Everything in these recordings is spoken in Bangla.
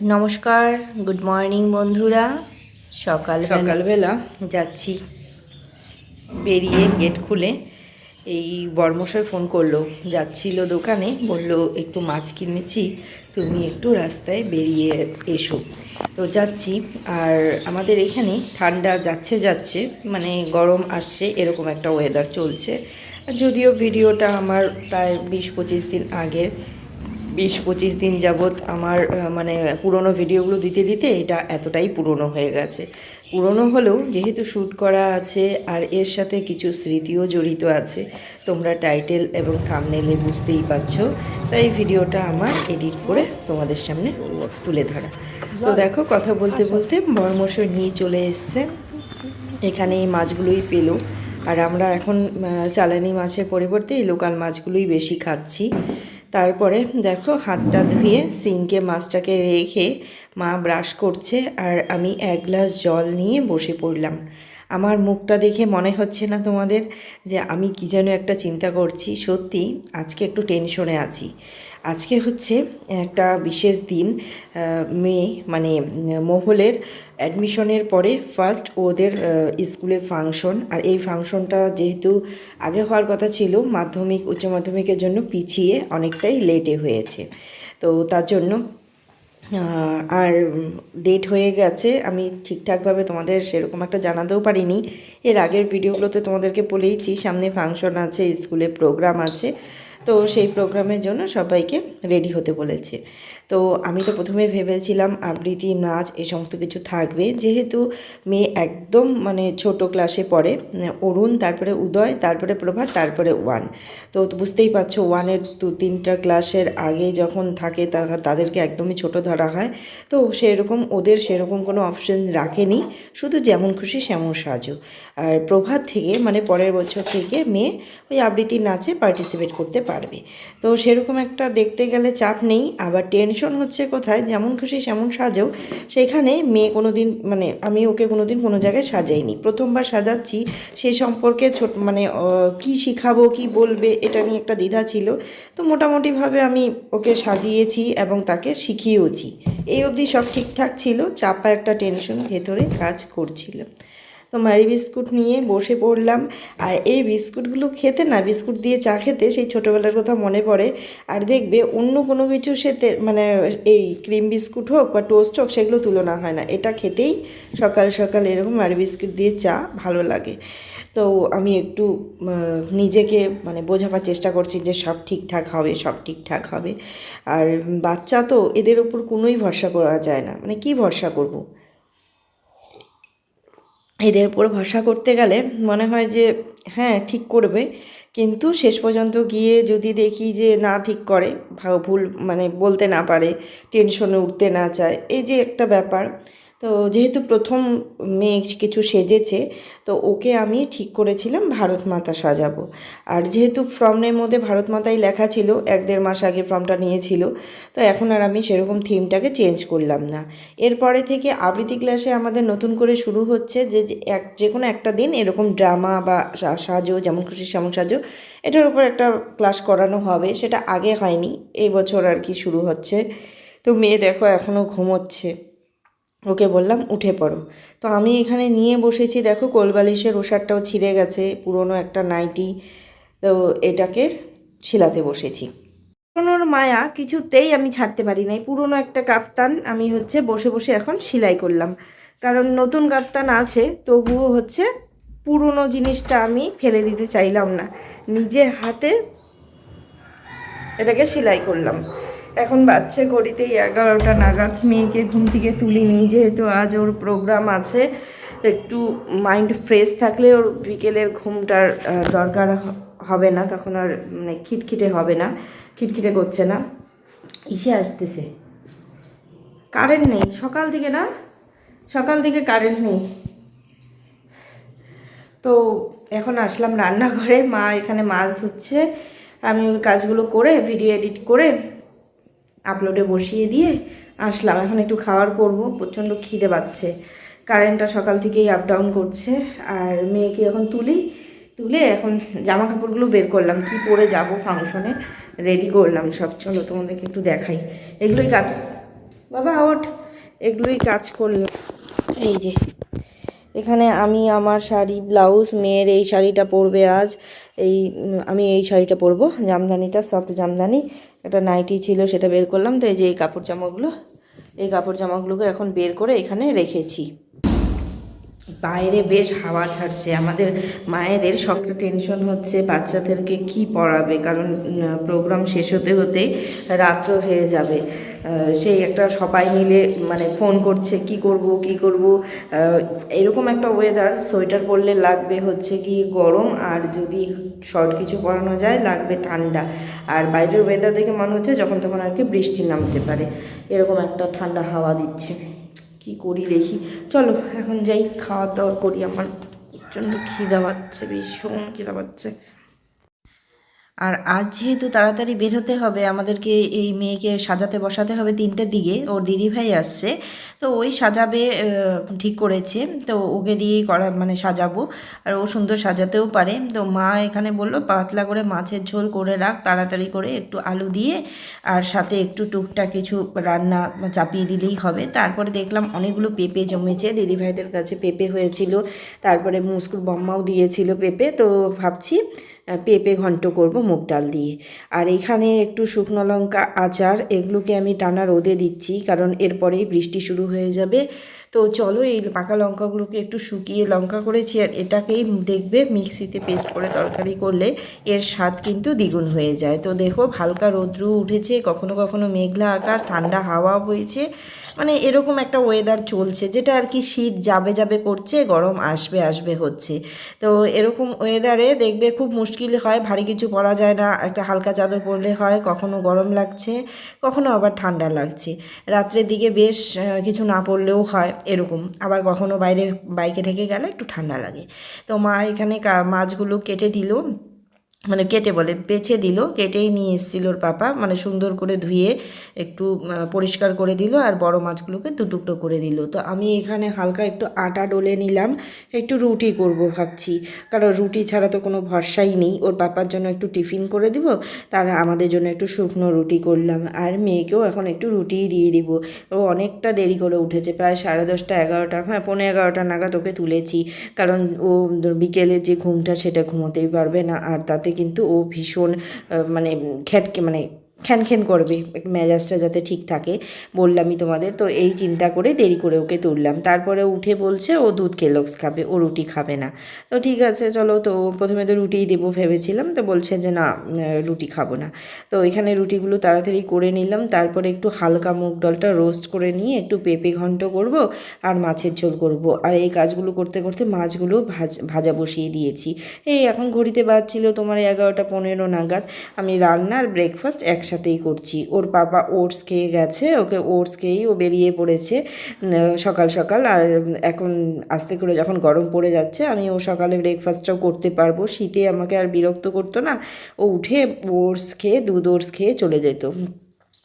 নমস্কার গুড মর্নিং বন্ধুরা। সকাল সকালবেলা যাচ্ছি বেরিয়ে গেট খুলে। এই বর্মশয় ফোন করল যাচ্ছিল দোকানে বলল একটু মাছ কিনেছি তুমি একটু রাস্তায় বেরিয়ে এসো। তো যাচ্ছি আর আমাদের এখানে ঠান্ডা যাচ্ছে যাচ্ছে মানে গরম আসছে এরকম একটা ওয়েদার চলছে। যদিও ভিডিওটা আমার প্রায় বিশ পঁচিশ দিন আগের বিশ পঁচিশ দিন যাবৎ আমার মানে পুরনো ভিডিওগুলো দিতে দিতে এটা এতটাই পুরনো হয়ে গেছে। পুরনো হলেও যেহেতু শ্যুট করা আছে আর এর সাথে কিছু স্মৃতিও জড়িত আছে, তোমরা টাইটেল এবং থামনেলে বুঝতেই পারছ, তাই ভিডিওটা আমার এডিট করে তোমাদের সামনে তুলে ধরা। তো দেখো কথা বলতে বলতে বর্মশ নিয়ে চলে এসছে। এখানে এই মাছগুলোই পেল। আর আমরা এখন চালানি মাছের পরিবর্তে এই লোকাল মাছগুলোই বেশি খাচ্ছি। তারপরে দেখো হাতটা ধুয়ে সিঙ্কে মাছটাকে রেখে মা ব্রাশ করছে আর আমি এক গ্লাস জল নিয়ে বসে পড়লাম। আমার মুখটা দেখে মনে হচ্ছে না তোমাদের যে আমি কি যেন একটা চিন্তা করছি। সত্যি আজকে একটু টেনশনে আছি। আজকে হচ্ছে একটা বিশেষ দিন মেয়ে মানে মহলের অ্যাডমিশনের পরে ফার্স্ট ওদের স্কুলে ফাংশন আর এই ফাংশনটা যেহেতু আগে হওয়ার কথা ছিল, মাধ্যমিক, উচ্চ মাধ্যমিকের জন্য পিছিয়ে অনেকটাই লেটে হয়েছে। তো তার জন্য আর ডেট হয়ে গেছে, আমি ঠিকঠাকভাবে তোমাদের সেরকম একটা জানাতেও পারিনি। এর আগের ভিডিওগুলোতে তোমাদেরকে বলেইছি, সামনে ফাংশন আছে স্কুলে প্রোগ্রাম আছে। তো সেই প্রোগ্রামের জন্য সবাইকে রেডি হতে বলেছে। তো আমি তো প্রথমে ভেবেছিলাম আবৃত্তি, নাচ এই সমস্ত কিছু থাকবে। যেহেতু মেয়ে একদম মানে ছোট ক্লাসে পড়ে অরুণ, তারপরে উদয়, তারপরে প্রভাত, তারপরে ওয়ান। তো বুঝতেই পারছ, ওয়ানের দু তিনটা ক্লাসের আগে যখন থাকে তাদেরকে একদমই ছোট ধরা হয়। তো সেরকম ওদের সেরকম কোনো অপশন রাখেনি, শুধু যেমন খুশি সেমন সাজো। আর প্রভাত থেকে মানে পরের বছর থেকে মেয়ে ওই আবৃত্তি নাচে পার্টিসিপেট করতে পারবে। তো সেরকম একটা দেখতে গেলে চাপ নেই, আবার টেনশন হচ্ছে কোথায়, যেমন খুশি সেমন সাজো সেখানে মেয়ে কোনো দিন মানে আমি ওকে কোনো দিন কোনো জায়গায় সাজাইনি। প্রথমবার সাজাচ্ছি, সে সম্পর্কে ছোট মানে কি শিখাবো, কি বলবে, এটা নিয়ে একটা দ্বিধা ছিল। তো মোটামুটিভাবে আমি ওকে সাজিয়েছি এবং তাকে শিখিয়েওছি। এই অবধি সব ঠিকঠাক ছিল, চাপা একটা টেনশন ভেতরে কাজ করছিল। তো মারি বিস্কুট নিয়ে বসে পড়লাম। আর এই বিস্কুটগুলো খেতে না, বিস্কুট দিয়ে চা খেতে সেই ছোটোবেলার কথা মনে পড়ে। আর দেখবে অন্য কোনো কিছু সাথে মানে এই ক্রিম বিস্কুট হোক বা টোস্ট হোক সেগুলো তুলনা হয় না। এটা খেতেই সকাল সকাল এরকম মারি বিস্কুট দিয়ে চা ভালো লাগে। তো আমি একটু নিজেকে মানে বোঝাবার চেষ্টা করছি যে সব ঠিকঠাক হবে, সব ঠিকঠাক হবে। আর বাচ্চা তো এদের ওপর কোনোই ভরসা করা যায় না। মানে কি ভরসা করব। এদের উপর ভরসা করতে গেলে মনে হয় যে হ্যাঁ ঠিক করবে। কিন্তু শেষ পর্যন্ত গিয়ে যদি দেখি যে না ঠিক করে ভুল মানে বলতে না পারে, টেনশনে উঠতে না চায়, এই যে একটা ব্যাপার। তো যেহেতু প্রথম মেয়ে কিছু সেজেছে, তো ওকে আমি ঠিক করেছিলাম ভারত মাতা সাজাবো। আর যেহেতু ফর্মের মধ্যে ভারত মাতাই লেখা ছিল, এক দেড় মাস আগে ফর্মটা নিয়েছিল, তো এখন আর আমি সেরকম থিমটাকে চেঞ্জ করলাম না। এরপরে থেকে আবৃত্তি ক্লাসে আমাদের নতুন করে শুরু হচ্ছে যে এক, যে কোনো একটা দিন এরকম ড্রামা বা সাজো, যেমন খুশি সেমন সাজো, এটার উপর একটা ক্লাস করানো হবে, সেটা আগে হয়নি, এই বছর আর কি শুরু হচ্ছে। তো মেয়ে দেখো এখনও ঘুমোচ্ছে। ওকে বললাম, উঠে পড়ো। তো আমি এখানে নিয়ে বসেছি, দেখো কোলবালিশের ওষারটাও ছিঁড়ে গেছে, পুরনো একটা নাইটি। তো এটাকে শিলাতে বসেছি। পুরনোর মায়া কিছুতেই আমি ছাড়তে পারি নাই। পুরনো একটা কাফতান আমি হচ্ছে বসে বসে এখন সেলাই করলাম। কারণ নতুন কাফতান আছে, তবুও হচ্ছে পুরনো জিনিসটা আমি ফেলে দিতে চাইলাম না। নিজে হাতে এটাকে সেলাই করলাম। এখন বাচ্চা ঘড়িতেই এগারোটা নাগাদ। মেয়েকে ঘুম থেকে তুলিনি, যেহেতু আজ ওর প্রোগ্রাম আছে, একটু মাইন্ড ফ্রেশ থাকলে ওর বিকেলের ঘুমটার দরকার হবে না, তখন আর মানে খিটখিটে হবে না, খিটখিটে করছে না। ইসে আসতেছে। কারেন্ট নেই, সকাল থেকে না? সকাল থেকে কারেন্ট নেই। তো এখন আসলাম রান্নাঘরে, মা এখানে মাছ ধুচ্ছে আমি ওই কাজগুলো করে ভিডিও এডিট করে আপলোডে বসিয়ে দিয়ে আসলাম। এখন একটু খাওয়ার করব, প্রচণ্ড খিদে পাচ্ছে। কারেন্টটা সকাল থেকেই আপ ডাউন করছে। আর মেয়েকে এখন তুলি, তুলে এখন জামা কাপড়গুলো বের করলাম। কি পরে যাব ফাংশনে রেডি করলাম সব। চলো তোমাদেরকে একটু দেখাই। এগুলোই কাজ বাবা, ওঠ। এগুলোই কাজ করলাম এই যে, এখানে আমি আমার শাড়ি, ব্লাউজ, মেয়ের এই শাড়িটা পরবে আজ। এই, আমি এই শাড়িটা পরবো। জামদানিটা সফট জামদানি। একটা নাইটি ছিল, সেটা বের করলাম। তো এই যে এই কাপড় জামাগুলো, এই কাপড় জামাগুলোকে এখন বের করে এখানে রেখেছি। বাইরে বেশ হাওয়া ছাড়ছে। আমাদের মায়েদের সবটা টেনশন হচ্ছে বাচ্চাদেরকে কি পড়াবে, কারণ প্রোগ্রাম শেষ হতে হতে রাত্র হয়ে যাবে। সেই একটা সবাই মিলে মানে ফোন করছে, কি করব কি করব এরকম একটা ওয়েদার সোয়েটার পরলে লাগবে হচ্ছে কি গরম আর যদি শর্ট কিছু পরানো যায় লাগবে ঠান্ডা। আর বাইরের ওয়েদার দেখে মনে হচ্ছে যখন তখন আর কি বৃষ্টি নামতে পারে। এরকম একটা ঠান্ডা হাওয়া দিচ্ছে। কি করি দেখি। চলো, এখন যাই খাওয়া দাওয়া করি। আমার প্রচণ্ড খিদা পাচ্ছে, ভীষণ খিদা পাচ্ছে। আর আজ যেহেতু তাড়াতাড়ি বের হতে হবে, আমাদেরকে এই মেয়েকে সাজাতে বসাতে হবে তিনটের দিকে। ওর দিদিভাই আসছে, তো ওই সাজাবে ঠিক করেছে। তো ওকে দিয়েই করা মানে সাজাবো। আর ও সুন্দর সাজাতেও পারে। তো মা এখানে বলল, পাতলা করে মাছের ঝোল করে রাখ, তাড়াতাড়ি করে একটু আলু দিয়ে আর সাথে একটু টুকটাক কিছু রান্না চাপিয়ে দিলেই হবে। তারপরে দেখলাম অনেকগুলো পেঁপে জমেছে। দিদিভাইদের কাছে পেঁপে হয়েছিল, তারপরে মুস্কুর বম্মাও দিয়েছিল পেঁপে। তো ভাবছি পেঁপে ঘন্ট করব মুগ ডাল দিয়ে। আর এখানে একটু শুকনো লঙ্কা আচার, এগুলোকে আমি টানা রোদে দিচ্ছি, কারণ এরপরেই বৃষ্টি শুরু হয়ে যাবে। তো চলো এই পাকা লঙ্কাগুলোকে একটু শুকিয়ে লঙ্কা করেছি আর এটাকেই দেখবে মিক্সিতে পেস্ট করে তরকারি করলে এর স্বাদ কিন্তু দ্বিগুণ হয়ে যায়। তো দেখো হালকা রৌদ্রু উঠেছে, কখনো কখনো মেঘলা আকাশ, ঠান্ডা হাওয়া বইছে। মানে এরকম একটা ওয়েদার চলছে, যেটা আর কি শীত যাবে যাবে করছে, গরম আসবে আসবে হচ্ছে। তো এরকম ওয়েদারে দেখবে খুব মুশকিল হয়, ভারী কিছু পরা যায় না, একটা হালকা চাদর পরলে হয়, কখনো গরম লাগছে, কখনো আবার ঠান্ডা লাগছে। রাত্রের দিকে বেশ কিছু না পরলেও হয়। এরকম। আবার কখনো বাইরে বাইকে ঠেকে গেলে একটু ঠান্ডা লাগে। তো মা এখানে মাছগুলো কেটে দিল। মানে কেটে বলে, বেছে দিল, কেটেই নিয়ে এসেছিল ওর পাপা। মানে সুন্দর করে ধুয়ে একটু পরিষ্কার করে দিল আর বড় মাছগুলোকে দু টুকরো করে দিল। তো আমি এখানে হালকা একটু আটা ডলে নিলাম, একটু রুটি করব ভাবছি। কারণ রুটি ছাড়া তো কোনো ভরসাই নেই। ওর পাপার জন্য একটু টিফিন করে দিব, তার আমাদের জন্য একটু শুকনো রুটি করলাম। আর মেয়েকেও এখন একটু রুটিই দিয়ে দিব। ও অনেকটা দেরি করে উঠেছে, প্রায় সাড়ে দশটা, এগারোটা হ্যাঁ পনেরো এগারোটা নাগাদ ওকে তুলেছি। কারণ ও বিকেলে যে ঘুমটা, সেটা ঘুমোতেই পারবে না। আর তাতে কিন্তু ও ভীষণ মানে ঘ্যাটকে মানে খ্যান খ্যান করবে মেজাজটা যাতে ঠিক থাকে, বললামই তোমাদের। তো এই চিন্তা করে দেরি করে ওকে তুললাম। তারপরে উঠে বলছে, ও দুধ কেলক্স খাবে, ও রুটি খাবে না। তো ঠিক আছে, চলো তো প্রথমে তো রুটিই দেবো ভেবেছিলাম, তো বলছে যে না রুটি খাব না। তো এখানে রুটিগুলো তাড়াতাড়ি করে নিলাম, তারপরে একটু হালকা মুগ ডালটা রোস্ট করে নিয়ে একটু পেঁপে ঘন্ট করব আর মাছের ঝোল করব। আর এই কাজগুলো করতে করতে মাছগুলো ভাজ, ভাজা বসিয়ে দিয়েছি। এই এখন ঘড়িতে বাজছিল তোমার এগারোটা পনেরো নাগাদ। আমি রান্না আর ব্রেকফাস্ট একসাথেই করছি। ওর বাবা ওটস খেয়ে গেছে, ওকে ওটস খেয়েই ও বেরিয়ে পড়েছে সকাল সকাল। আর এখন আস্তে করে যখন গরম পড়ে যাচ্ছে, আমি ও সকালে ব্রেকফাস্টটাও করতে পারব। শীতে আমাকে আর বিরক্ত করতো না। ও উঠে ওটস খেয়ে, দুধ ওটস খেয়ে চলে যেত।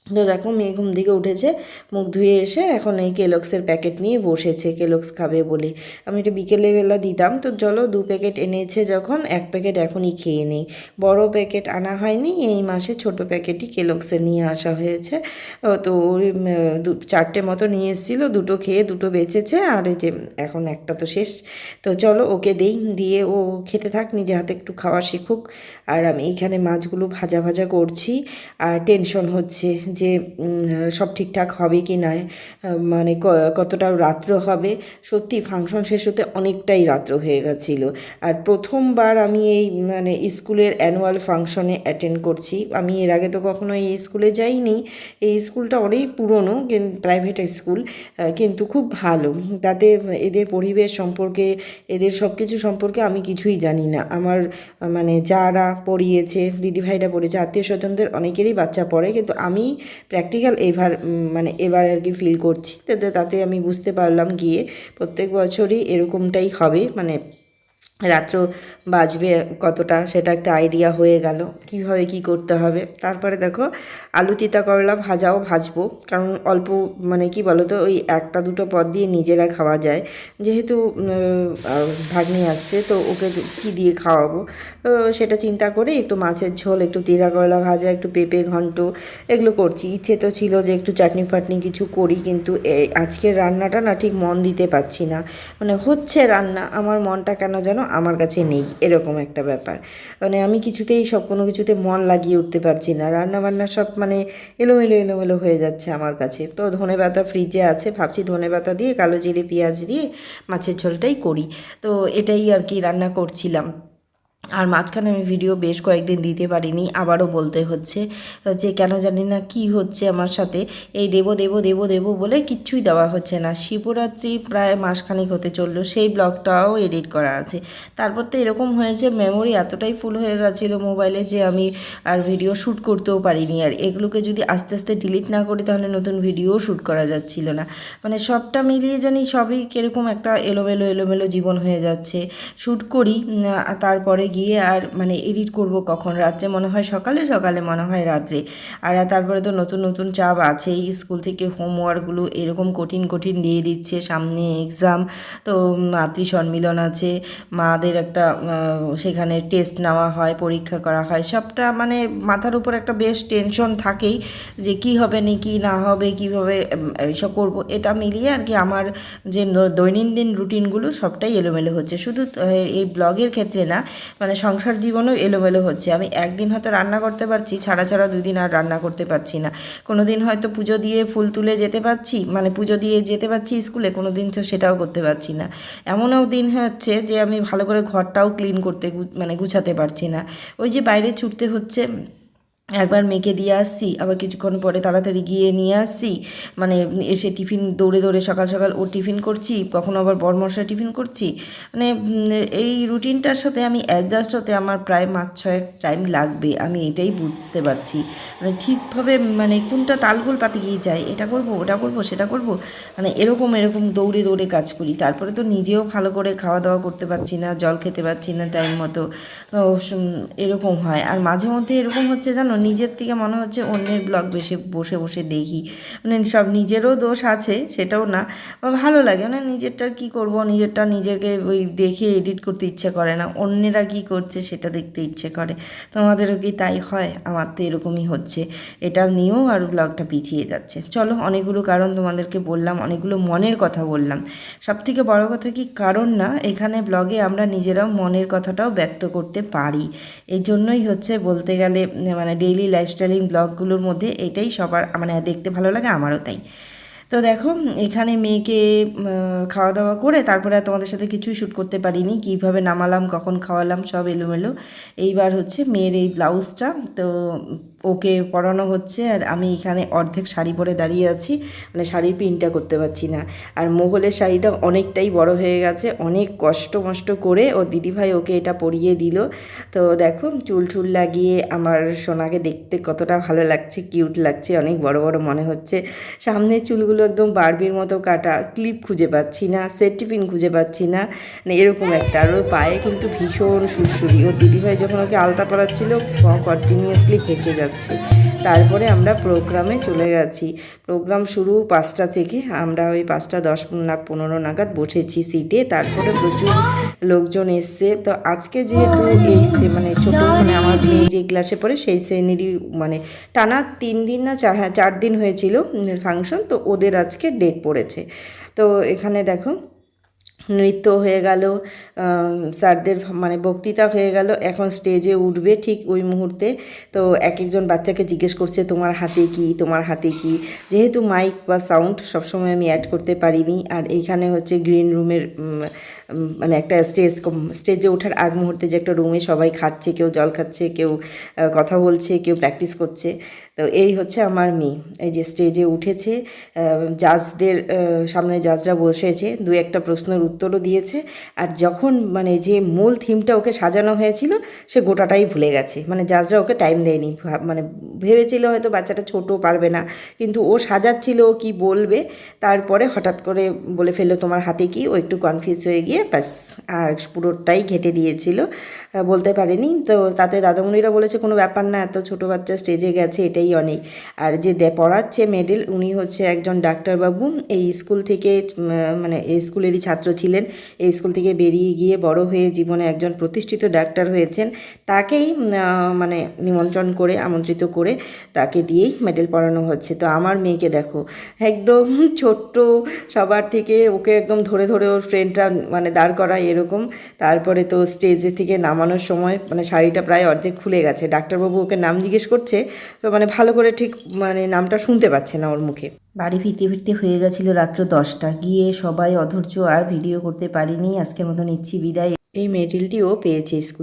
তো দেখো মেয়ে ঘুম থেকে উঠেছে, মুখ ধুয়ে এসে এখন এই কেলক্সের প্যাকেট নিয়ে বসেছে কেলক্স খাবে বলে। আমি এটা বিকেলবেলা দিতাম, তো চলো দু প্যাকেট এনেছে যখন, এক প্যাকেট এখনই খেয়ে নেই। বড় প্যাকেট আনা হয়নি, এই মাসে ছোট প্যাকেটই কেলক্সের নিয়ে আসা হয়েছে। তো দু, চারটে মতো নিয়ে এসেছিল, দুটো খেয়ে দুটো বেঁচেছে, আর যে এখন একটা তো শেষ। তো চলো ওকে দেই, দিয়ে ও খেতে থাক, নিজে হাতে একটু খাওয়া শিখুক। আর আমি এইখানে মাছগুলো ভাজা ভাজা করছি, আর টেনশন হচ্ছে যে সব ঠিকঠাক হবে কি না মানে কতটা রাত্র হবে, সত্যি ফাংশন শেষ হতে অনেকটাই রাত্র হয়ে গেছিল। আর প্রথমবার আমি এই মানে স্কুলের অ্যানুয়াল ফাংশনে অ্যাটেন্ড করছি। আমি এর আগে তো কখনো এই স্কুলে যাইনি। এই স্কুলটা অনেক পুরনো প্রাইভেট স্কুল কিন্তু খুব ভালো। তাতে এদের পরিবেশ সম্পর্কে, এদের সব কিছু সম্পর্কে আমি কিছুই জানি না। আমার মানে যারা পড়িয়েছে, দিদিভাইরা পড়িয়েছে আত্মীয় স্বজনদের অনেকেরই বাচ্চা পড়ে, কিন্তু আমি প্র্যাকটিক্যাল এবার মানে এবার আর কি ফিল করছি। তাতে তাতে আমি বুঝতে পারলাম গিয়ে প্রত্যেক বছরই এরকমটাই হবে। মানে রাত্র বাজবে কতটা সেটা একটা আইডিয়া হয়ে গেল। কীভাবে কি করতে হবে? তারপরে দেখো, আলু তিতা করলা ভাজাও ভাজবো। কারণ অল্প মানে কি বলো তো ওই একটা দুটো পদ দিয়ে নিজেরা খাওয়া যায়। যেহেতু ভাগ্নি আসছে, তো ওকে কি দিয়ে খাওয়াবো? সেটা চিন্তা করে একটু মাছের ঝোল, একটু তিরা করলা ভাজা, একটু পেঁপে ঘন্ট, এগুলো করছি। ইচ্ছে তো ছিল যে একটু চাটনি ফাটনি কিছু করি, কিন্তু আজকের রান্নাটা না ঠিক মন দিতে পারছি না। মানে হচ্ছে রান্না, আমার মনটা কেন যেন আমার কাছে নেই, এরকম একটা ব্যাপার। মানে আমি কিছুতেই সব কোনো কিছুতে মন লাগিয়ে উঠতে পারছি না। রান্নাবান্না সব মানে এলোমেলো এলোমেলো হয়ে যাচ্ছে আমার কাছে। তো ধনে পাতা ফ্রিজে আছে, ভাবছি ধনে পাতা দিয়ে, কালো জিরে, পেঁয়াজ দিয়ে মাছের ঝোলটাই করি। তো এটাই আর কি রান্না করছিলাম। আর মাঝখানে আমি ভিডিও বেশ কয়েকদিন দিতে পারিনি, আবারও বলতে হচ্ছে, যে কেন জানি না কি হচ্ছে আমার সাথে। এই দেব দেব দেব দেব বলে কিচ্ছুই দেওয়া হচ্ছে না। শিবরাত্রি প্রায় মাসখানেক হতে চলল, সেই ব্লগটাও এডিট করা আছে। তারপর তো এরকম হয়েছে মেমোরি এতটাই ফুল হয়ে গেছিল মোবাইলে যে আমি আর ভিডিও শ্যুট করতেও পারিনি। আর এগুলোকে যদি আস্তে আস্তে ডিলিট না করি, তাহলে নতুন ভিডিও শ্যুট করা যাচ্ছিল না। মানে সবটা মিলিয়ে জানি সবই কীরকম একটা এলোমেলো এলোমেলো জীবন হয়ে যাচ্ছে। শ্যুট করি তারপরে গিয়ে আর মানে এডিট করব কখন? রাত্রে মনে হয় সকালে সকালে মনে হয় রাত্রে। আর তারপরে তো নতুন নতুন চাপ আছেই। স্কুল থেকে হোমওয়ার্কগুলো এরকম কঠিন কঠিন দিয়ে দিচ্ছে। সামনে এক্সাম, তো মাতৃ সম্মিলন আছে। মাদের একটা সেখানে টেস্ট নেওয়া হয়, পরীক্ষা করা হয়। সবটা মানে মাথার উপর একটা বেশ টেনশন থাকেই যে কি হবে না, কি না হবে, কীভাবে এইসব করব। এটা মিলিয়ে আর কি আমার যে দৈনন্দিন রুটিনগুলো সবটাই এলোমেলো হচ্ছে। শুধু এই ব্লগের ক্ষেত্রে না মানে সংসার জীবনও এলোমেলো হচ্ছে। আমি একদিন হয়তো রান্না করতে পারছি, ছাড়া ছাড়া দুদিন আর রান্না করতে পারছি না। কোনো দিন হয়তো পুজো দিয়ে ফুল তুলে যেতে পারছি মানে পুজো দিয়ে যেতে পারছি স্কুলে কোনো দিন তো সেটাও করতে পারছি না। এমনও দিন হচ্ছে যে আমি ভালো করে ঘরটাও ক্লিন করতে মানে গুছাতে পারছি না। ওই যে বাইরে ছুটতে হচ্ছে একবার মেয়েকে দিয়ে আসছি, আবার কিছুক্ষণ পরে তাড়াতাড়ি গিয়ে নিয়ে আসছি। মানে এসে টিফিন দৌড়ে দৌড়ে সকাল সকাল ও টিফিন করছি, কখনো আবার বরমশাই টিফিন করছি। মানে এই রুটিনটার সাথে আমি অ্যাডজাস্ট হতে আমার প্রায় মাস ছয়েক টাইম লাগবে, আমি এটাই বুঝতে পারছি। মানে ঠিকভাবে মানে কোনটা তালগোল পাতে গিয়ে যায়, এটা করব, ওটা করব, সেটা করব মানে এরকম এরকম দৌড়ে দৌড়ে কাজ করি। তারপরে তো নিজেও ভালো করে খাওয়া দাওয়া করতে পারছি না, জল খেতে পারছি না টাইম মতো। এরকম হয়। আর মাঝে মধ্যে এরকম হচ্ছে জানো নিজের থেকে মনে হচ্ছে অন্যের ব্লগ বেশি বসে বসে দেখি। মানে সব নিজেরও দোষ আছে, সেটাও না। ভালো লাগে মানে নিজেরটা কি করব? নিজেরটা নিজেকে ওই দেখে এডিট করতে ইচ্ছে করে না। অন্যেরা কি করছে সেটা দেখতে ইচ্ছে করে। তোমাদেরও কি তাই হয়? আমার তো এরকমই হচ্ছে। এটা নিয়েও আর ব্লগটা পিছিয়ে যাচ্ছে। চলো, অনেকগুলো কারণ তোমাদেরকে বললাম, অনেকগুলো মনের কথা বললাম। সব থেকে বড় কথা কি কারণ না, এখানে ব্লগে আমরা নিজেরাও মনের কথাটাও ব্যক্ত করতে পারি। এই জন্যই হচ্ছে বলতে গেলে মানে ডেইলি লাইফস্টাইলিং ব্লগগুলোর মধ্যে এটাই সবার মানে দেখতে ভালো লাগে, আমারও তাই। তো দেখো, এখানে মেয়েকে খাওয়া দাওয়া করে তারপরে আর তোমাদের সাথে কিছুই শ্যুট করতে পারিনি, কীভাবে নামালাম, কখন খাওয়ালাম, সব এলোমেলো। এইবার হচ্ছে মেয়ের এই ব্লাউজটা, তো ওকে পরানো হচ্ছে আর আমি এখানে অর্ধেক শাড়ি পরে দাঁড়িয়ে আছি মানে শাড়ির পিনটা করতে পারছি না। আর মোগলের শাড়িটা অনেকটাই বড় হয়ে গেছে, অনেক কষ্ট মষ্ট করে ও দিদিভাই ওকে এটা পরিয়ে দিল। তো দেখো, চুল টুল লাগিয়ে আমার সোনাকে দেখতে কতটা ভালো লাগছে, কিউট লাগছে, অনেক বড় বড় মনে হচ্ছে। সামনের চুলগুলো একদম বারবির মতো কাটা, ক্লিপ খুঁজে পাচ্ছি না সেট টিফিন খুঁজে পাচ্ছি না মানে এরকম একটা। আর ওর পায়ে কিন্তু ভীষণ সুরসুরি ওর দিদিভাই যখন ওকে আলতা পরাচ্ছিল কন্টিনিউয়াসলি হেসে যাচ্ছে তারপরে আমরা প্রোগ্রামে চলে গেছি। প্রোগ্রাম শুরু পাঁচটা থেকে। আমরা ওই পাঁচটা, দশ না পনেরো নাগাদ বসেছি সিটে তারপরে প্রচুর লোকজন এসছে। তো আজকে যেহেতু এই মানে ছোট মানে আমার মেয়ে যে ক্লাসে পড়ে, সেই শ্রেণীরই মানে টানা তিন দিন না চার হ্যাঁ চার দিন হয়েছিল ফাংশন তো ওদের আজকে ডেট পড়েছে। তো এখানে দেখো নৃত্য হয়ে গেল স্যারদের মানে বক্তৃতা হয়ে গেল। এখন স্টেজে উঠবে ঠিক ওই মুহূর্তে। তো এক একজন বাচ্চাকে জিজ্ঞেস করছে, তোমার হাতে কি? তোমার হাতে কি? যেহেতু মাইক বা সাউন্ড সবসময় আমি অ্যাড করতে পারিনি। আর এইখানে হচ্ছে গ্রিন রুমের মানে একটা স্টেজ স্টেজে ওঠার আগ মুহূর্তে যে একটা রুমে সবাই খাচ্ছে, কেউ জল খাচ্ছে, কেউ কথা বলছে, কেউ প্র্যাকটিস করছে। তো এই হচ্ছে আমার মেয়ে। এই যে স্টেজে উঠেছে জাজদের সামনে জাজরা বসেছে দু একটা প্রশ্নের উত্তরও দিয়েছে। আর যখন মানে যে মূল থিমটা ওকে সাজানো হয়েছিল, সে গোটাটাই ভুলে গেছে। মানে জাজরা ওকে টাইম দেয়নি। মানে ভেবেছিল হয়তো বাচ্চাটা ছোট, পারবে না। কিন্তু ও সাজাচ্ছিল, ও কি বলবে? তারপরে হঠাৎ করে বলে ফেলল, তোমার হাতে কি? ও একটু কনফিউজ হয়ে গিয়ে ব্যাস, আর পুরোটাই ঘেটে দিয়েছিল। বলতে পারেনি। তো তাতে দাদামণিরা বলেছে, কোনো ব্যাপার না, এত ছোট বাচ্চা স্টেজে গেছে, এটাই অনেক। আর যে দে- পড়াচ্ছে মেডেল, উনি হচ্ছে একজন ডাক্তারবাবু। এই স্কুল থেকে মানে এই স্কুলেরই ছাত্র ছিলেন। এই স্কুল থেকে বেরিয়ে গিয়ে বড় হয়ে জীবনে একজন প্রতিষ্ঠিত ডাক্তার হয়েছেন। তাকেই মানে নিমন্ত্রণ করে, আমন্ত্রিত করে তাকে দিয়েই মেডেল পড়ানো হচ্ছে। তো আমার মেয়েকে দেখো, একদম ছোট্ট, সবার থেকে ওকে একদম ধরে ধরে ওর ফ্রেন্ডরা মানে দাঁড় করা এরকম। তারপরে তো স্টেজে থেকে নামানোর সময় মানে শাড়িটা প্রায় অর্ধেক খুলে গেছে। ডাক্তারবাবু ওকে নাম জিজ্ঞেস করছে মানে ভালো করে ঠিক মানে নামটা শুনতে পাচ্ছে না ওর মুখে। বাড়ি ফিরতে ফিরতে হয়ে গেছিল রাত্র দশটা। গিয়ে সবাই অধৈর্য আর ভিডিও করতে পারিনি। আজকের মতো নিচ্ছি বিদায়। এই মেডেলটিও পেয়েছে স্কুল।